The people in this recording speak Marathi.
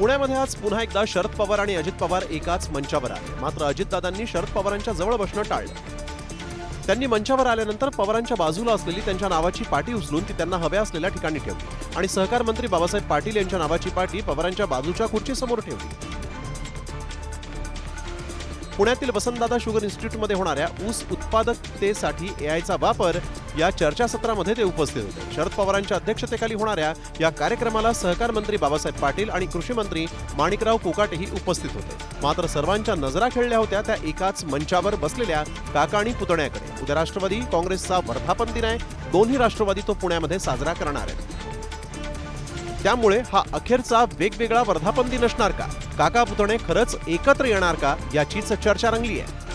पुण्यामध्ये आज पुन्हा एकदा शरद पवार आणि अजित पवार एकाच मंचावर आले. मात्र अजितदादांनी शरद पवारांच्या जवळ बसणं टाळलं. त्यांनी मंचावर आल्यानंतर पवारांच्या बाजूला असलेली त्यांच्या नावाची पाटी उचलून ती त्यांना हव्या असलेल्या ठिकाणी ठेवली. आणि सहकार मंत्री बाबासाहेब पाटील यांच्या नावाची पाटी पवारांच्या बाजूच्या खुर्चीसमोर ठेवली. पुण्यातील वसंतदादा शुगर इन्स्टिट्यूटमध्ये होणाऱ्या ऊस उत्पादकतेसाठी एआयचा वापर या चर्चासत्रामध्ये ते उपस्थित होते. शरद पवारांच्या अध्यक्षतेखाली होणाऱ्या या कार्यक्रमाला सहकार मंत्री बाबासाहेब पाटील आणि कृषी मंत्री माणिकराव कोकाटेही उपस्थित होते. मात्र सर्वांच्या नजरा खेळल्या होत्या त्या एकाच मंचावर बसलेल्या काका आणि पुतण्याकडे. उद्या राष्ट्रवादी काँग्रेसचा वर्धापन दिन आहे. दोन्ही राष्ट्रवादी तो पुण्यामध्ये साजरा करणार आहेत. त्यामुळे हा अखेरचा वेगवेगळा वर्धापन दिन असणार का? काका पुतणे खरंच एकत्र येणार का? याचीच चर्चा रंगली आहे